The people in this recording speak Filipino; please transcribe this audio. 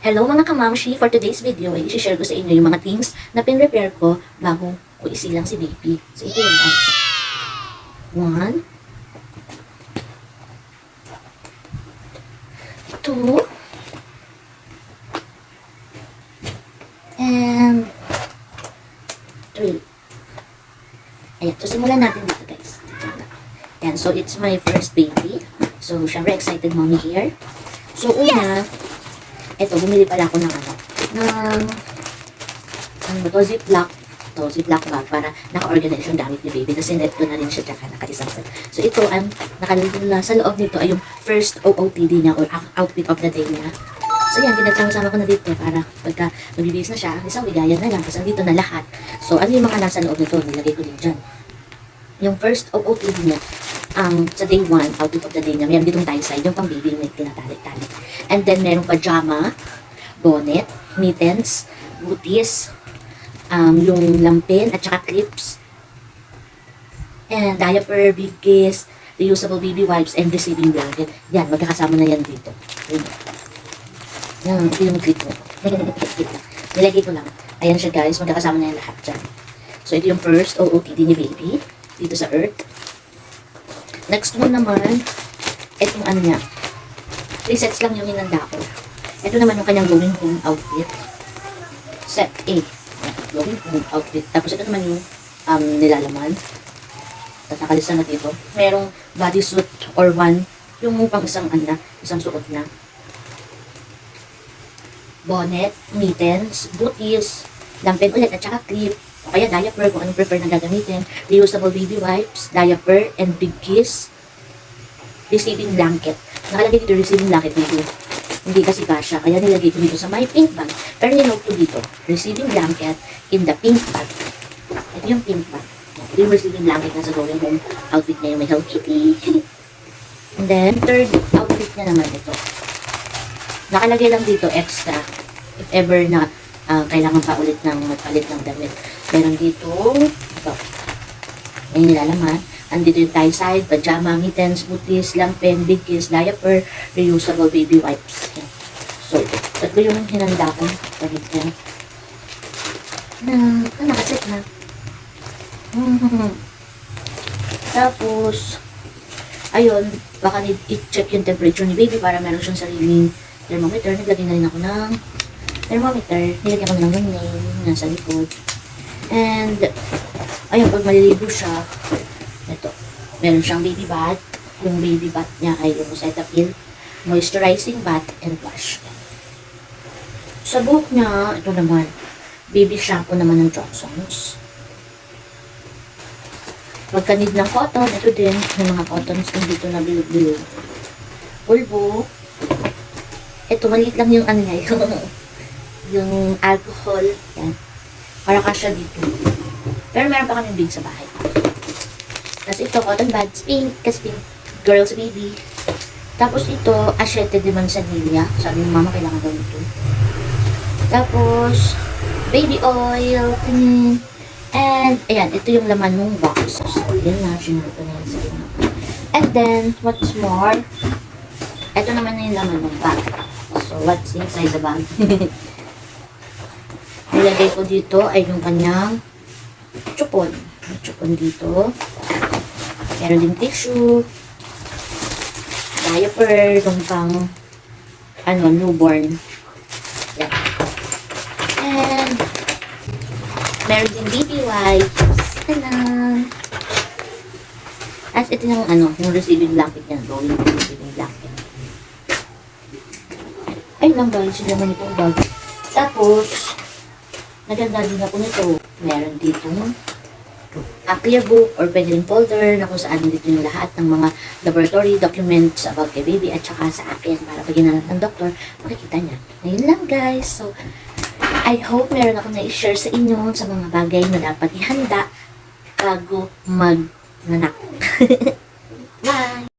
Hello mga kamamshi! For today's video ay isi-share ko sa inyo yung mga things na pin-repair ko bago ko isilang si baby. So ito yun guys. One. Two. And three. Ayan, so simulan natin dito guys. Ayan, so it's my first baby. So, syempre excited mommy here. So, una, eto, bumili pala ako ng ano, ng, ano ba to, ziplock, to, ziplock bag para naka-organize yung gamit ni baby. Kasi net ko na rin siya tsaka naka-isang set. So, ito, ang nakalagay na sa loob nito ay yung first OOTD niya or out- outfit of the day niya. So, yan, pinagsama-sama ko na dito para pagka magbibihis na siya, isang bigayan na lang. Kasi andito na lahat. So, ano yung mga nasa loob nito, nilagay ko din dyan. Yung first OOTD niya, ang sa day 1, outfit of the day niya, meron ditong tie side, yung pang baby may tinatalik-talik. And then, merong pajama, bonnet, mittens, booties, um, yung lampin, at saka clips, and diaper, big kiss, reusable baby wipes, and receiving blanket. Yan, magkakasama na yan dito. Yan, ito yung clip mo. Nilagay ko lang. Ayan siya guys, magkakasama na yan lahat dyan. So, ito yung first OOTD ni baby, dito sa Earth. Next one naman, itong ano niya. Three sets lang yung hinanda ko. Ito naman yung kanyang going home outfit. Set A. Going home outfit. Tapos ito naman yung um, nilalaman. Tapos nakalista na dito. Merong bodysuit or one. Yung pang isang ano na, isang suot na. Bonnet, mittens, booties, lampin ulit at saka clip. O kaya diaper kung anong prefer na gagamitin. Reusable baby wipes, diaper, and big kiss. Receiving blanket. Nakalagay dito receiving blanket dito. Hindi kasi kasha, kaya nilagay ko dito sa my pink bag. Pero nilog ko dito, receiving blanket in the pink bag. Ito yung pink bag. Ito yung receiving blanket na sa going home outfit niya yung may Hello Kitty. And then, third outfit niya naman ito. Nakalagay lang dito extra if ever na ah, kailangan pa ulit ng magpalit ng damit. Meron dito, ito. May nilalaman. Andito yung tie side, pajama, mittens, booties, lampin, big kiss, diaper, reusable baby wipes. Yan. So, tatlo yung hinanda ko. Pagit yan. Na, ah, nakaset na. Mhm. Tapos, ayun, baka need i-check yung temperature ni baby para meron siyang sariling thermometer. Naglagay na rin ako ng thermometer. Nilagyan ko na lang ng name nasa likod. And, ayun, pag maliligo siya, ito, meron siyang baby bath. Yung baby bath niya ay yung Cetaphil, moisturizing bath, and wash. Sa buhok niya, ito naman, baby shampoo naman ng Johnson's. Pagka need ng cotton, ito din, may mga cottons din dito na bilog-bilog. Pulbo. Ito, maliit lang yung ano niya, yung, yung alcohol. Yan. Para kasya dito. Pero meron pa kaming big sa bahay. Tapos ito, cotton buds, pink, kasi pink, girl's baby. Tapos ito, Ashete de Manzanilla. Sabi ng mama, kailangan daw ito. Tapos, baby oil, ganyan. And, ayan, ito yung laman ng box. So, yan na, sinunod ko na yan sa inyo. And then, what's more, ito naman na yung laman ng bag. So, what's inside the bag? Nilagay ko dito ay yung kanyang chupon. May chupon dito. Meron din tissue. Diaper, yung pang ano, newborn. Yan. And meron din baby wipes. Tanan! As ito yung ano, yung receiving blanket niya. To receiving blanket. Ay lang guys, yun naman itong bag. Tapos, naganda din ako nito. Meron dito a clear book or pwede folder na kung saan dito yung lahat ng mga laboratory documents about kay baby at saka sa akin para pag ginanap ng doktor, makikita niya. Ngayon lang guys. So, I hope meron ako na-share sa inyo sa mga bagay na dapat ihanda bago mag-nanak. Bye!